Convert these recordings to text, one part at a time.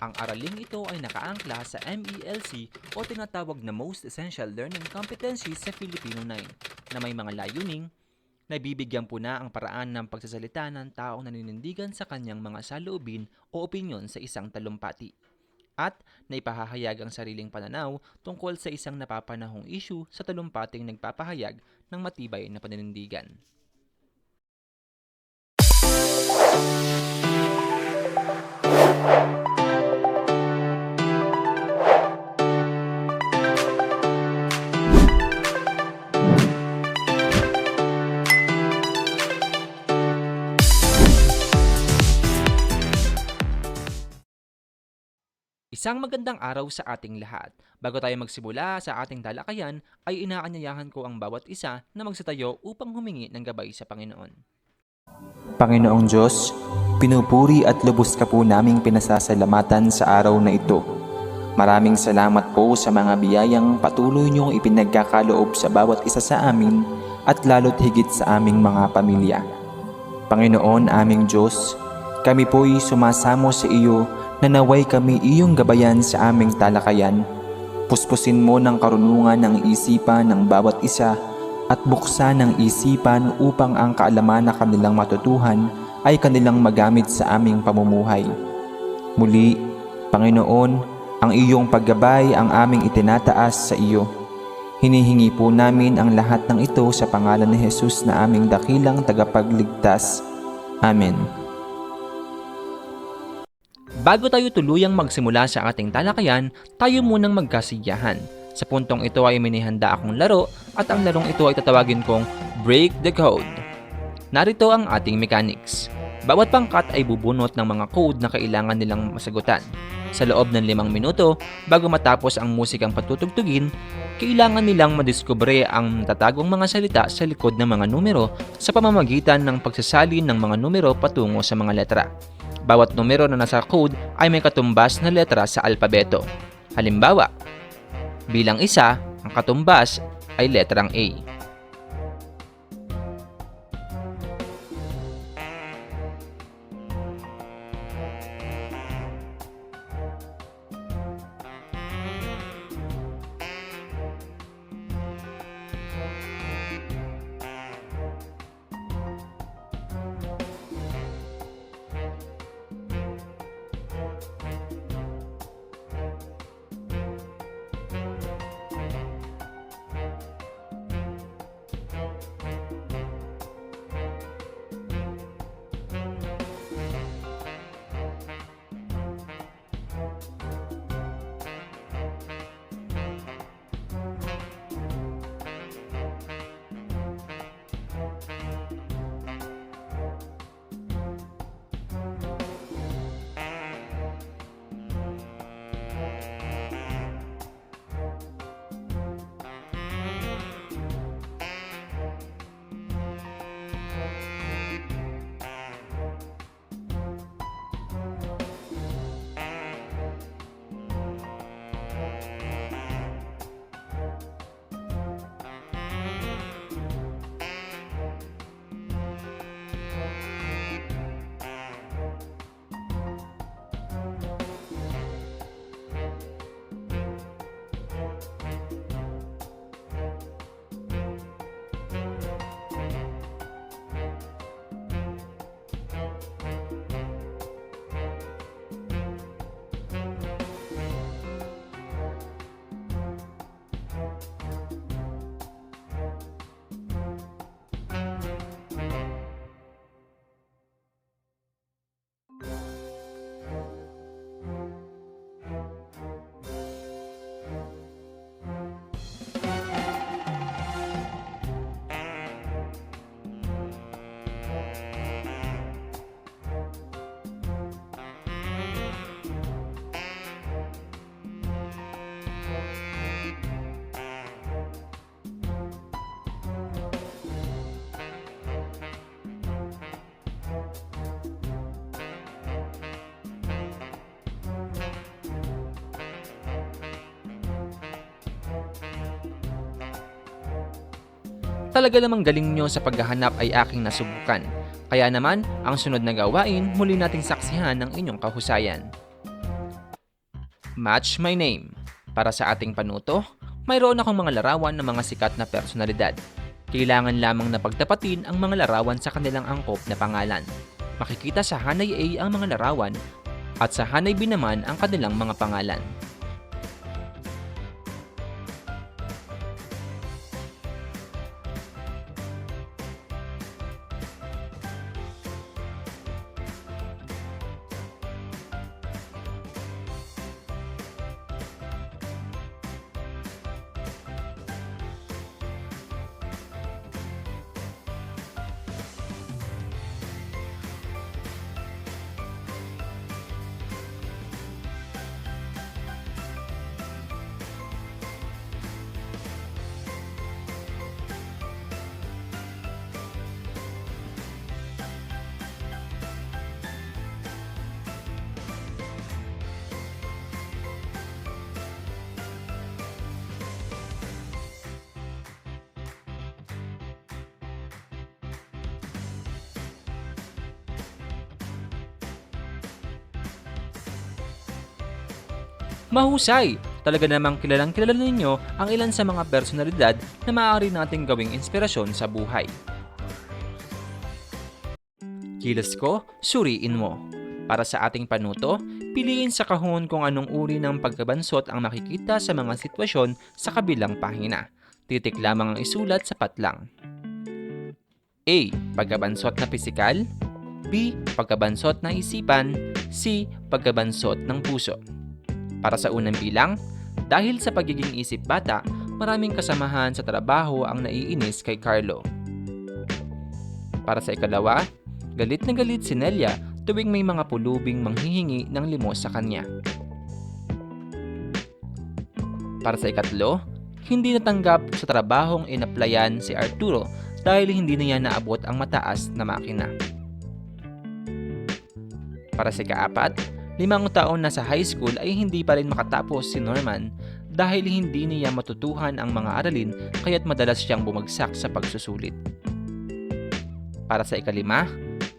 Ang araling ito ay nakaangkla sa MELC o tinatawag na Most Essential Learning Competencies sa Filipino 9 na may mga layuning Nabibigyan po na ang paraan ng pagsasalita ng taong naninindigan sa kanyang mga saloobin o opinyon sa isang talumpati. At naipahahayag ang sariling pananaw tungkol sa isang napapanahong issue sa talumpating nagpapahayag ng matibay na paninindigan. Isang magandang araw sa ating lahat. Bago tayo magsimula sa ating talakayan, ay inaanyayahan ko ang bawat isa na magsitayo upang humingi ng gabay sa Panginoon. Panginoong Diyos, pinupuri at lubos ka po naming pinasasalamatan sa araw na ito. Maraming salamat po sa mga biyayang patuloy niyong ipinagkakaloob sa bawat isa sa amin at lalo't higit sa aming mga pamilya. Panginoon aming Diyos, kami po'y sumasamo sa iyo na naway kami iyong gabayan sa aming talakayan. Puspusin mo ng karunungan ng isipan ng bawat isa at buksan ng isipan upang ang kaalaman na kanilang matutuhan ay kanilang magamit sa aming pamumuhay. Muli, Panginoon, ang iyong paggabay ang aming itinataas sa iyo. Hinihingi po namin ang lahat ng ito sa pangalan ni Jesus na aming dakilang tagapagligtas. Amen. Bago tayo tuluyang magsimula sa ating talakayan, tayo munang magkasiyahan. Sa puntong ito ay minihanda akong laro at ang larong ito ay tatawagin kong Break the Code. Narito ang ating mechanics. Bawat pangkat ay bubunot ng mga code na kailangan nilang masagutan. Sa loob ng limang minuto, bago matapos ang musikang patutugtugin, kailangan nilang madiskubre ang tatagong mga salita sa likod ng mga numero sa pamamagitan ng pagsasalin ng mga numero patungo sa mga letra. Bawat numero na nasa code ay may katumbas na letra sa alpabeto. Halimbawa, bilang isa, ang katumbas ay letrang A. Talaga namang galing nyo sa paghahanap ay aking nasubukan. Kaya naman, ang sunod na gawain, muli nating saksihan ng inyong kahusayan. Match My Name. Para sa ating panuto, mayroon akong mga larawan ng mga sikat na personalidad. Kailangan lamang na pagtapatin ang mga larawan sa kanilang angkop na pangalan. Makikita sa Hanay A ang mga larawan at sa Hanay B naman ang kanilang mga pangalan. Mahusay! Talaga namang kilalang kilala ninyo ang ilan sa mga personalidad na maaari nating gawing inspirasyon sa buhay. Kilos ko, suriin mo. Para sa ating panuto, piliin sa kahon kung anong uri ng pagkabansot ang makikita sa mga sitwasyon sa kabilang pahina. Titik lamang ang isulat sa patlang. A. Pagkabansot na pisikal B. Pagkabansot na isipan C. Pagkabansot ng puso para sa unang bilang, dahil sa pagiging isip bata, maraming kasamahan sa trabaho ang naiinis kay Carlo. Para sa ikalawa, galit na galit si Nelia tuwing may mga pulubing manghihingi ng limos sa kanya. Para sa ikatlo, hindi natanggap sa trabahong inaplayan si Arturo dahil hindi niya naabot ang mataas na makina. Para sa ikaapat, limang taon na sa high school ay hindi pa rin makatapos si Norman dahil hindi niya matutuhan ang mga aralin kaya't madalas siyang bumagsak sa pagsusulit. Para sa ikalima,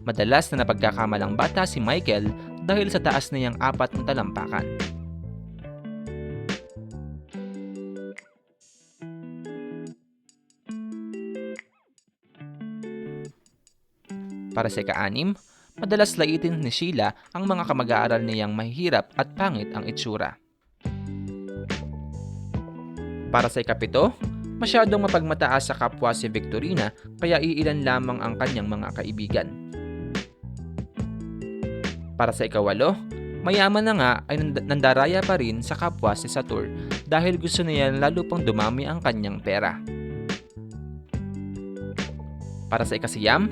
madalas na napagkakamalang bata si Michael dahil sa taas niyang apat na talampakan. Para sa ika-anim, madalas laitin ni Sheila ang mga kamag-aaral niyang mahihirap at pangit ang itsura. Para sa ikapito, masyadong mapagmataas sa kapwa si Victorina kaya iilan lamang ang kanyang mga kaibigan. Para sa ikawalo, mayaman na nga ay nand- nandaraya pa rin sa kapwa si Satur dahil gusto niya lalo pang dumami ang kanyang pera. Para sa ikasiyam,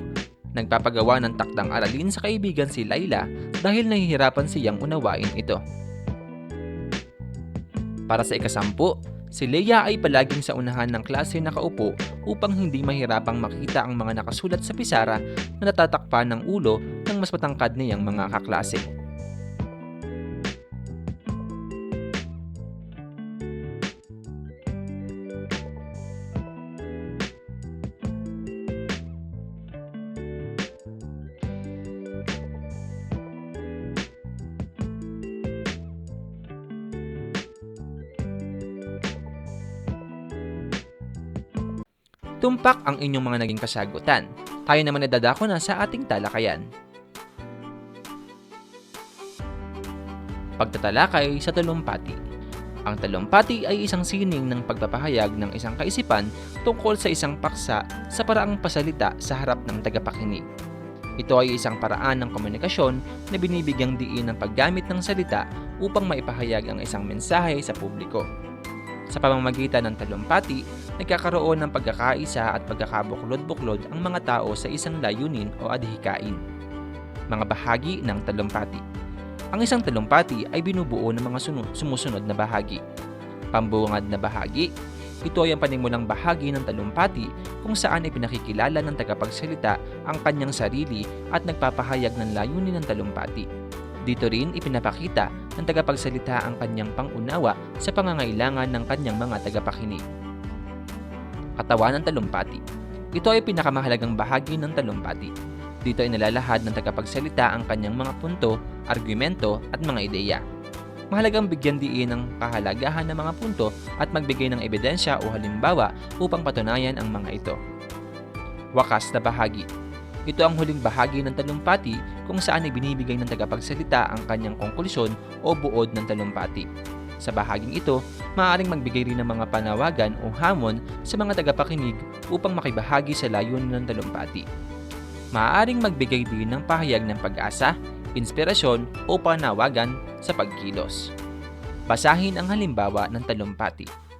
nagpapagawa ng takdang aralin sa kaibigan si Laila dahil nahihirapan siyang unawain ito. Para sa ikasampu, si Leia ay palaging sa unahan ng klase nakaupo upang hindi mahirapang makita ang mga nakasulat sa pisara na natatakpan ng ulo ng mas matangkad niyang mga kaklase. Tumpak ang inyong mga naging kasagutan. Tayo naman nadadako na sa ating talakayan. Pagtatalakay sa talumpati. Ang talumpati ay isang sining ng pagpapahayag ng isang kaisipan tungkol sa isang paksa sa paraang pasalita sa harap ng tagapakinig. Ito ay isang paraan ng komunikasyon na binibigyang diin ng paggamit ng salita upang maipahayag ang isang mensahe sa publiko. Sa pamamagitan ng talumpati, nagkakaroon ng pagkakaisa at pagkakabuklod-buklod ang mga tao sa isang layunin o adhikain. Mga bahagi ng talumpati. Ang isang talumpati ay binubuo ng mga sunu- sumusunod na bahagi. Pambungad na bahagi. Ito ay ang panimulang bahagi ng talumpati kung saan ay pinakikilala ng tagapagsalita ang kanyang sarili at nagpapahayag ng layunin ng talumpati. Dito rin ipinapakita ng tagapagsalita ang kanyang pangunawa sa pangangailangan ng kanyang mga tagapakinig. Katawan ng talumpati. Ito ay pinakamahalagang bahagi ng talumpati. Dito ay nalalahad ng tagapagsalita ang kanyang mga punto, argumento at mga ideya. mahalagang bigyan diin ng kahalagahan ng mga punto at magbigay ng ebidensya o halimbawa upang patunayan ang mga ito. Wakas na bahagi ito ang huling bahagi ng talumpati kung saan ay binibigay ng tagapagsalita ang kanyang konklusyon o buod ng talumpati. Sa bahaging ito, maaaring magbigay rin ng mga panawagan o hamon sa mga tagapakinig upang makibahagi sa layunin ng talumpati. Maaaring magbigay din ng pahayag ng pag-asa, inspirasyon o panawagan sa pagkilos. Basahin ang halimbawa ng talumpati.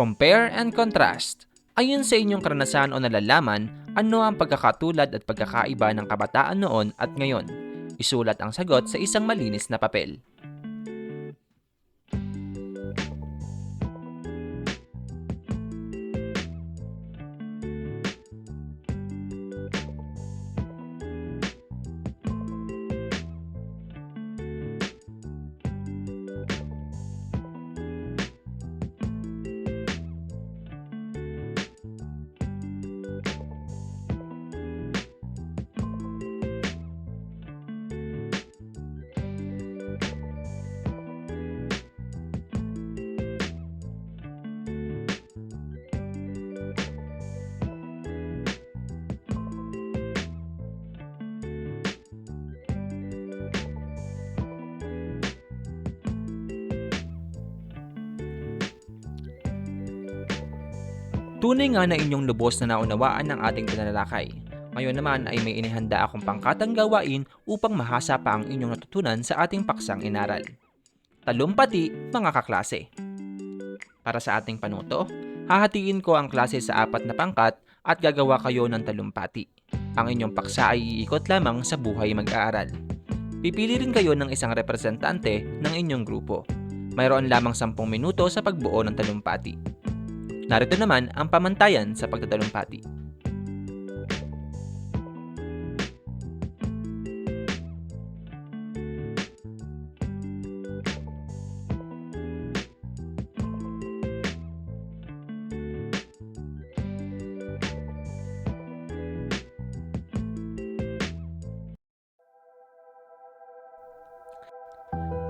Compare and contrast. Ayon sa inyong karanasan o nalalaman, ano ang pagkakatulad at pagkakaiba ng kabataan noon at ngayon? Isulat ang sagot sa isang malinis na papel. Tunay nga na inyong lubos na naunawaan ng ating pinanalakay. Ngayon naman ay may inihanda akong pangkatang gawain upang mahasa pa ang inyong natutunan sa ating paksang inaral. Talumpati, mga kaklase. Para sa ating panuto, hahatiin ko ang klase sa apat na pangkat at gagawa kayo ng talumpati. Ang inyong paksa ay iikot lamang sa buhay mag-aaral. Pipili rin kayo ng isang representante ng inyong grupo. Mayroon lamang 10 minuto sa pagbuo ng talumpati. Narito naman ang pamantayan sa pagtatalumpati.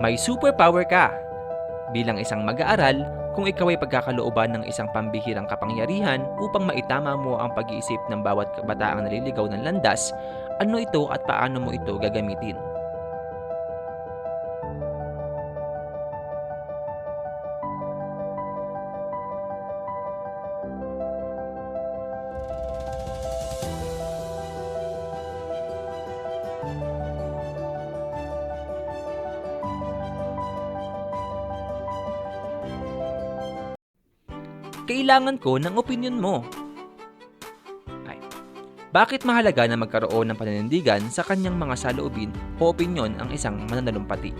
May superpower ka! Bilang isang mag-aaral, kung ikaw ay pagkakalooban ng isang pambihirang kapangyarihan upang maitama mo ang pag-iisip ng bawat kabataang naliligaw ng landas, ano ito at paano mo ito gagamitin? Kailangan ko ng opinion mo. Ay. Bakit mahalaga na magkaroon ng paninindigan sa kanyang mga saloobin o opinyon ang isang mananalumpati?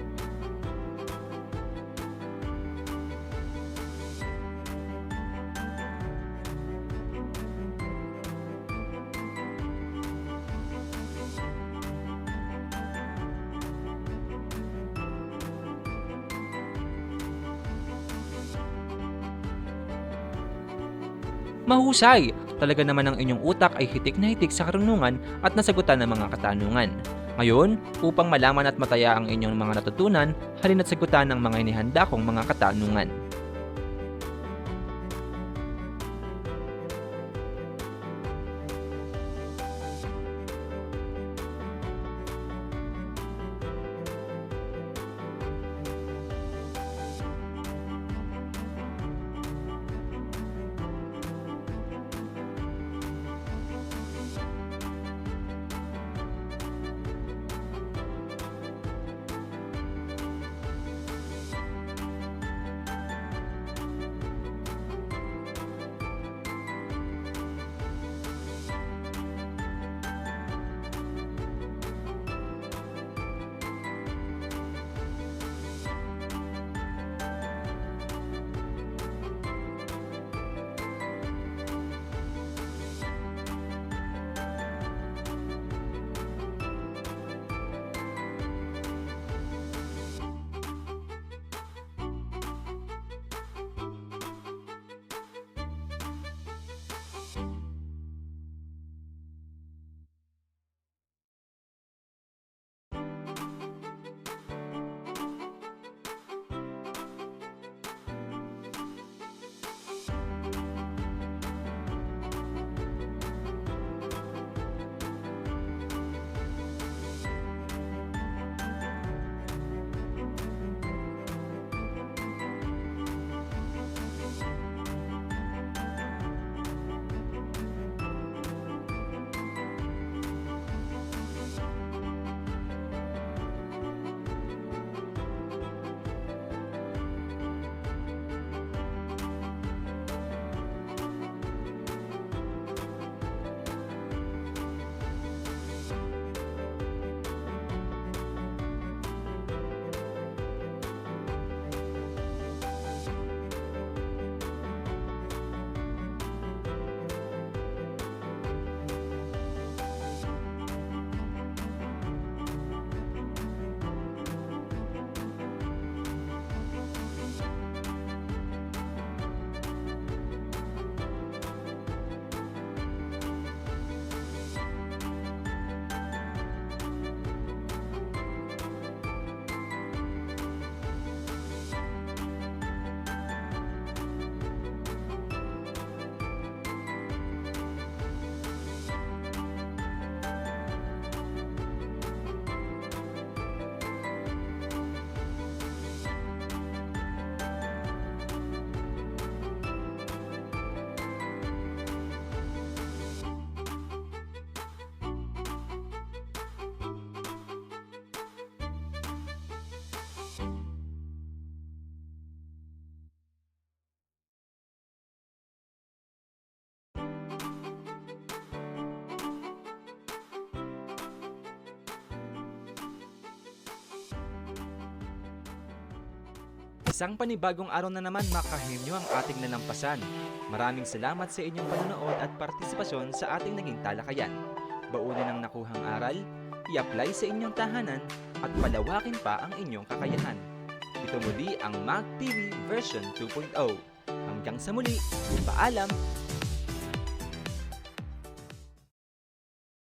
Mahusay! Talaga naman ang inyong utak ay hitik na hitik sa karunungan at nasagutan ng mga katanungan. Ngayon, upang malaman at mataya ang inyong mga natutunan, halina't sagutan ng mga inihanda kong mga katanungan. Isang panibagong araw na naman makahimyo ang ating nalampasan. Maraming salamat sa inyong panonood at partisipasyon sa ating naging talakayan. Baunin ang nakuhang aral, i-apply sa inyong tahanan, at palawakin pa ang inyong kakayahan. Ito muli ang Mag TV version 2.0. Hanggang sa muli, paalam